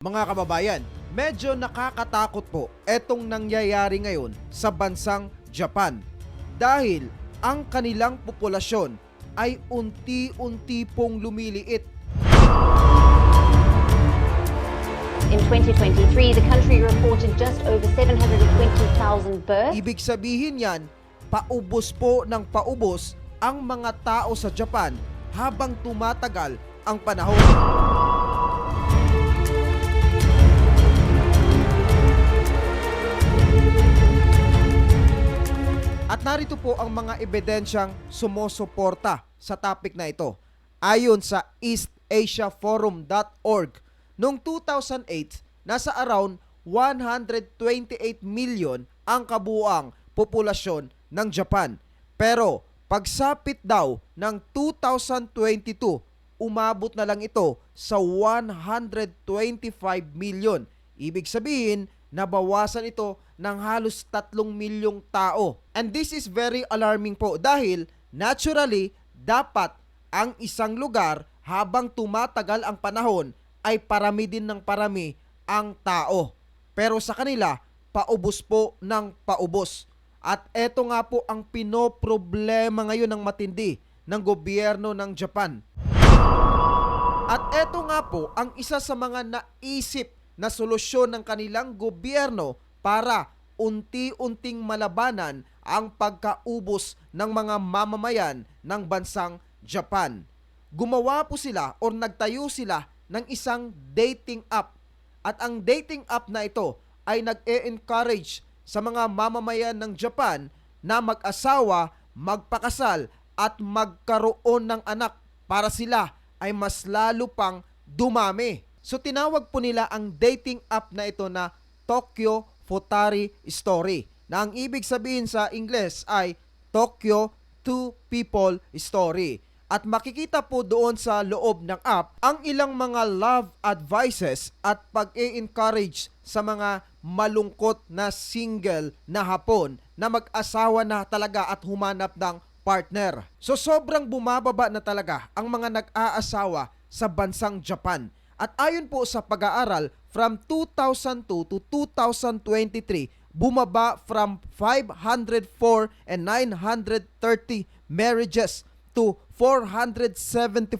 Mga kababayan, medyo nakakatakot po etong nangyayari ngayon sa bansang Japan dahil ang kanilang populasyon ay unti-unti pong lumiliit. In 2023, the country reported just over 720,000 births. Ibig sabihin yan, paubos po ng paubos ang mga tao sa Japan habang tumatagal ang panahon. At narito po ang mga ebidensyang sumusuporta sa topic na ito. Ayon sa eastasiaforum.org, noong 2008, nasa around 128 million ang kabuang populasyon ng Japan. Pero pagsapit daw ng 2022, umabot na lang ito sa 125 million. Ibig sabihin, nabawasan ito ng halos 3 milyong tao. And this is very alarming po dahil naturally, dapat ang isang lugar habang tumatagal ang panahon ay parami din ng parami ang tao. Pero sa kanila, paubos po ng paubos. At eto nga po ang pinoproblema ngayon ng matindi ng gobyerno ng Japan. At eto nga po ang isa sa mga naisip na solusyon ng kanilang gobyerno para unti-unting malabanan ang pagkaubos ng mga mamamayan ng bansang Japan. Gumawa po sila or nagtayo sila ng isang dating app. At ang dating app na ito ay nag-e-encourage sa mga mamamayan ng Japan na mag-asawa, magpakasal at magkaroon ng anak para sila ay mas lalo pang dumami. So tinawag po nila ang dating app na ito na Tokyo Futari Story na ang ibig sabihin sa Ingles ay Tokyo Two People Story. At makikita po doon sa loob ng app ang ilang mga love advices at pag-e-encourage sa mga malungkot na single na hapon na mag-asawa na talaga at humanap ng partner. So sobrang bumababa na talaga ang mga nag-aasawa sa bansang Japan. At ayon po sa pag-aaral, from 2002 to 2023, bumaba from 504 and 930 marriages to 474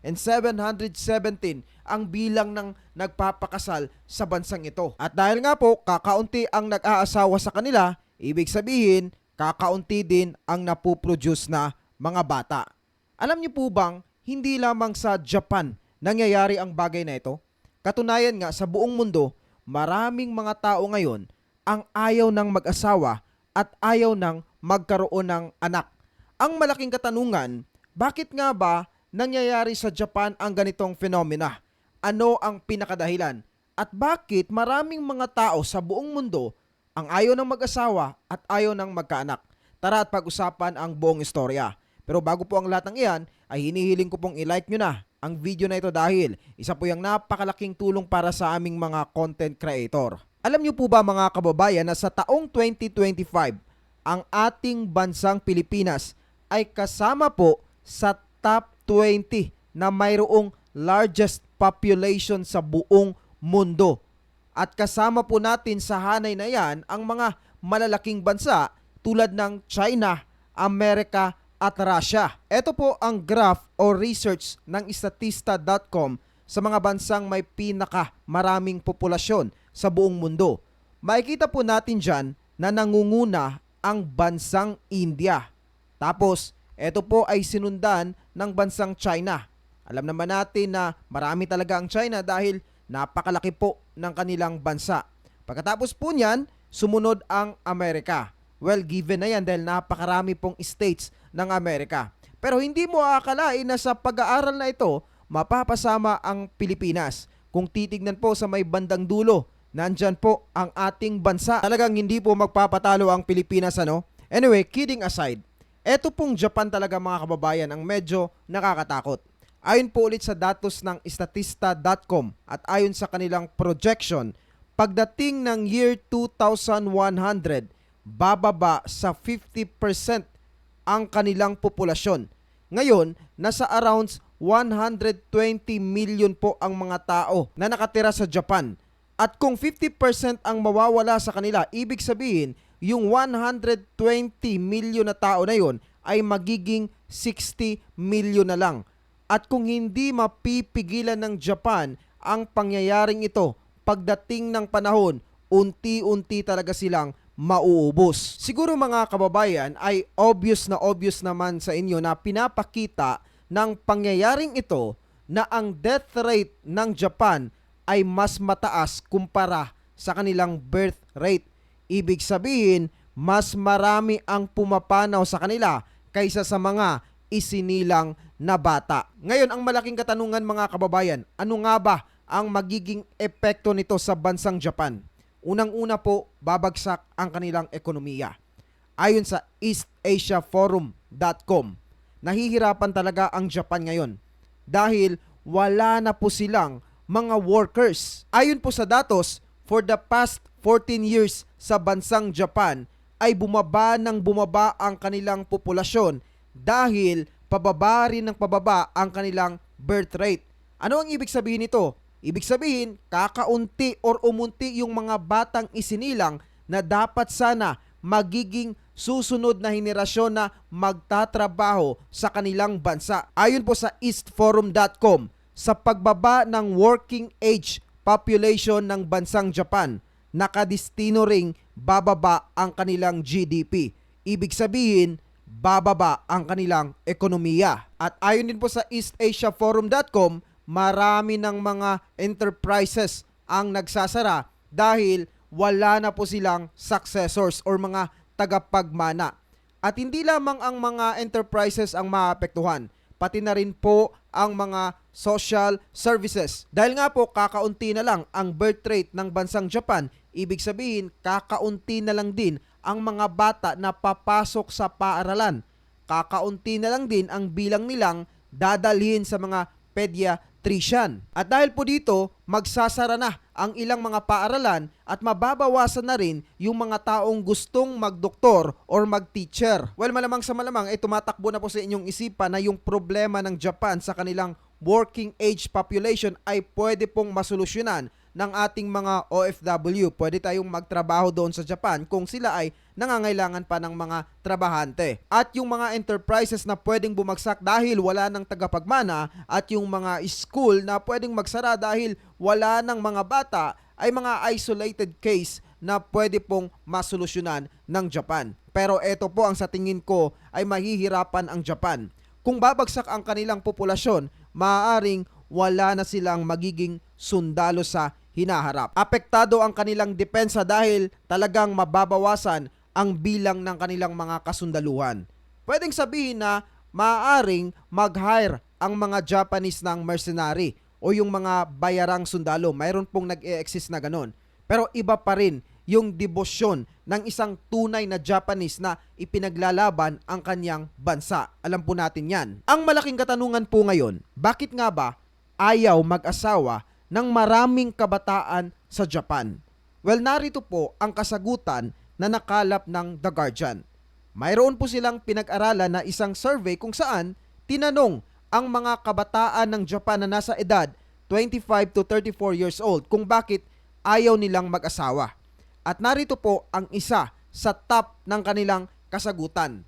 and 717 ang bilang ng nagpapakasal sa bansang ito. At dahil nga po, kakaunti ang nag-aasawa sa kanila, ibig sabihin, kakaunti din ang napuproduce na mga bata. Alam niyo po bang, hindi lamang sa Japan nangyayari ang bagay na ito? Katunayan nga sa buong mundo, maraming mga tao ngayon ang ayaw ng mag-asawa at ayaw ng magkaroon ng anak. Ang malaking katanungan, bakit nga ba nangyayari sa Japan ang ganitong fenomena? Ano ang pinakadahilan? At bakit maraming mga tao sa buong mundo ang ayaw ng mag-asawa at ayaw ng magkaanak? Tara at pag-usapan ang buong istorya. Pero bago po ang lahat ng iyan, ay hinihiling ko pong i-like nyo na ang video na ito dahil isa po yung napakalaking tulong para sa aming mga content creator. Alam niyo po ba mga kababayan na sa taong 2025, ang ating bansang Pilipinas ay kasama po sa top 20 na mayroong largest population sa buong mundo. At kasama po natin sa hanay na yan ang mga malalaking bansa tulad ng China, Amerika at Russia. Ito po ang graph o research ng Statista.com sa mga bansang may pinaka maraming populasyon sa buong mundo. Makikita po natin dyan na nangunguna ang bansang India. Tapos, ito po ay sinundan ng bansang China. Alam naman natin na marami talaga ang China dahil napakalaki po ng kanilang bansa. Pagkatapos po niyan, sumunod ang Amerika. Well, given na yan dahil napakarami pong states ng Amerika. Pero hindi mo aakalain na sa pag-aaral na ito, mapapasama ang Pilipinas. Kung titignan po sa may bandang dulo, nandyan po ang ating bansa. Talagang hindi po magpapatalo ang Pilipinas ano? Anyway, kidding aside, eto pong Japan talaga mga kababayan ang medyo nakakatakot. Ayon po ulit sa datos ng Statista.com at ayon sa kanilang projection, pagdating ng year 2100, bababa sa 50% ang kanilang populasyon. Ngayon, nasa around 120 million po ang mga tao na nakatira sa Japan. At kung 50% ang mawawala sa kanila, ibig sabihin, yung 120 million na tao na yon ay magiging 60 million na lang. At kung hindi mapipigilan ng Japan ang pangyayaring ito, pagdating ng panahon, unti-unti talaga silang mauubos. Siguro mga kababayan ay obvious na obvious naman sa inyo na pinapakita ng pangyayaring ito na ang death rate ng Japan ay mas mataas kumpara sa kanilang birth rate. Ibig sabihin, mas marami ang pumapanaw sa kanila kaysa sa mga isinilang na bata. Ngayon, ang malaking katanungan mga kababayan, ano nga ba ang magiging epekto nito sa bansang Japan? Unang-una po, babagsak ang kanilang ekonomiya. Ayon sa EastAsiaForum.com, nahihirapan talaga ang Japan ngayon dahil wala na po silang mga workers. Ayon po sa datos, for the past 14 years sa bansang Japan ay bumaba ng bumaba ang kanilang populasyon dahil pababa rin ng pababa ang kanilang birth rate. Ano ang ibig sabihin nito? Ibig sabihin, kakaunti or umunti yung mga batang isinilang na dapat sana magiging susunod na henerasyon na magtatrabaho sa kanilang bansa. Ayon po sa eastforum.com, sa pagbaba ng working age population ng bansang Japan, nakadistino ring bababa ang kanilang GDP. Ibig sabihin, bababa ang kanilang ekonomiya. At ayon din po sa eastasiaforum.com, marami ng mga enterprises ang nagsasara dahil wala na po silang successors or mga tagapagmana. At hindi lamang ang mga enterprises ang maapektuhan, pati na rin po ang mga social services. Dahil nga po kakaunti na lang ang birth rate ng bansang Japan, ibig sabihin kakaunti na lang din ang mga bata na papasok sa paaralan. Kakaunti na lang din ang bilang nilang dadalhin sa mga pediatrician. At dahil po dito, magsasara na ang ilang mga paaralan at mababawasan na rin yung mga taong gustong magdoktor or magteacher. Well, malamang sa malamang, eh, tumatakbo na po sa inyong isipan na yung problema ng Japan sa kanilang working age population ay pwede pong masolusyonan ng ating mga OFW. Pwede tayong magtrabaho doon sa Japan kung sila ay nangangailangan pa ng mga trabahante. At yung mga enterprises na pwedeng bumagsak dahil wala ng tagapagmana at yung mga school na pwedeng magsara dahil wala ng mga bata ay mga isolated case na pwede pong masolusyonan ng Japan. Pero ito po ang sa tingin ko ay mahihirapan ang Japan. Kung babagsak ang kanilang populasyon, maaaring wala na silang magiging sundalo sa hinaharap. Apektado ang kanilang depensa dahil talagang mababawasan ang bilang ng kanilang mga kasundaluhan. Pwedeng sabihin na maaaring mag-hire ang mga Japanese ng mercenary o yung mga bayarang sundalo. Mayroon pong nag-e-exist na ganon. Pero iba pa rin yung debosyon ng isang tunay na Japanese na ipinaglalaban ang kanyang bansa. Alam po natin yan. Ang malaking katanungan po ngayon, bakit nga ba ayaw mag-asawa ng maraming kabataan sa Japan? Well, narito po ang kasagutan na nakalap ng The Guardian. Mayroon po silang pinag-aralan na isang survey kung saan tinanong ang mga kabataan ng Japan na nasa edad 25 to 34 years old kung bakit ayaw nilang mag-asawa. At narito po ang isa sa top ng kanilang kasagutan.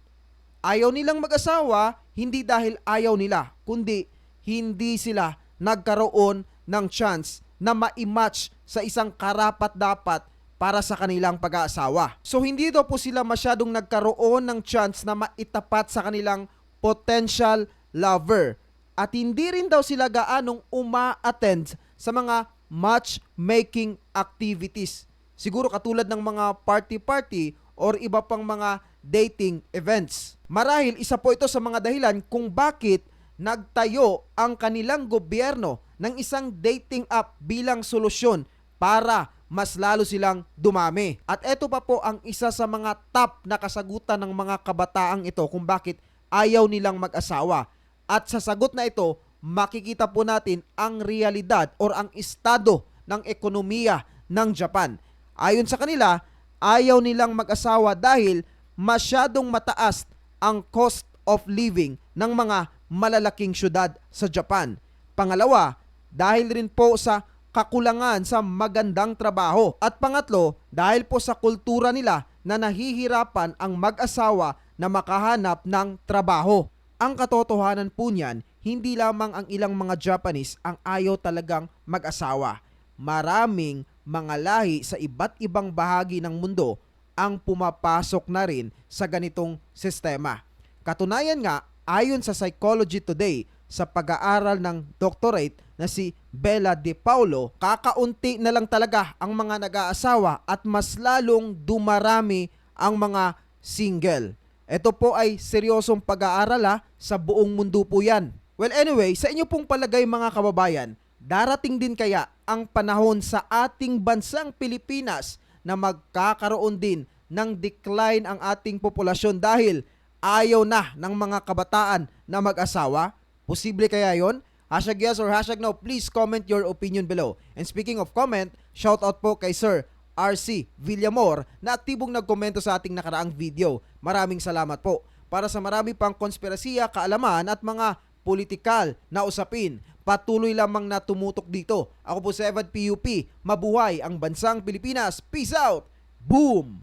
Ayaw nilang mag-asawa hindi dahil ayaw nila, kundi hindi sila nagkaroon ng chance na ma-match sa isang karapat-dapat para sa kanilang pag-aasawa. So hindi daw po sila masyadong nagkaroon ng chance na maitapat sa kanilang potential lover. At hindi rin daw sila gaanong uma-attend sa mga matchmaking activities. Siguro katulad ng mga party-party or iba pang mga dating events. Marahil isa po ito sa mga dahilan kung bakit nagtayo ang kanilang gobyerno ng isang dating app bilang solusyon para mas lalo silang dumami. At ito pa po ang isa sa mga top na kasagutan ng mga kabataang ito kung bakit ayaw nilang mag-asawa. At sa sagot na ito, makikita po natin ang realidad or ang estado ng ekonomiya ng Japan. Ayon sa kanila, ayaw nilang mag-asawa dahil masyadong mataas ang cost of living ng mga malalaking syudad sa Japan. Pangalawa, dahil rin po sa kakulangan sa magandang trabaho. At pangatlo, dahil po sa kultura nila na nahihirapan ang mag-asawa na makahanap ng trabaho. Ang katotohanan po niyan, hindi lamang ang ilang mga Japanese ang ayaw talagang mag-asawa. Maraming mga lahi sa iba't ibang bahagi ng mundo ang pumapasok na rin sa ganitong sistema. Katunayan nga, ayon sa Psychology Today, sa pag-aaral ng doctorate na si Bella De Paulo, kakaunti na lang talaga ang mga nag-aasawa at mas lalong dumarami ang mga single. Ito po ay seryosong pag-aaral ha, sa buong mundo po yan. Well anyway, sa inyo pong palagay mga kababayan, darating din kaya ang panahon sa ating bansang Pilipinas na magkakaroon din ng decline ang ating populasyon dahil ayaw na ng mga kabataan na mag-asawa? Posible kaya yon? Hashtag yes or hashtag no, please comment your opinion below. And speaking of comment, shout out po kay Sir RC Villamor na aktibong nagkomento sa ating nakaraang video. Maraming salamat po. Para sa marami pang konspirasiya, kaalaman at mga politikal na usapin, patuloy lamang na tumutok dito. Ako po si Evan PUP, mabuhay ang bansang Pilipinas. Peace out! Boom!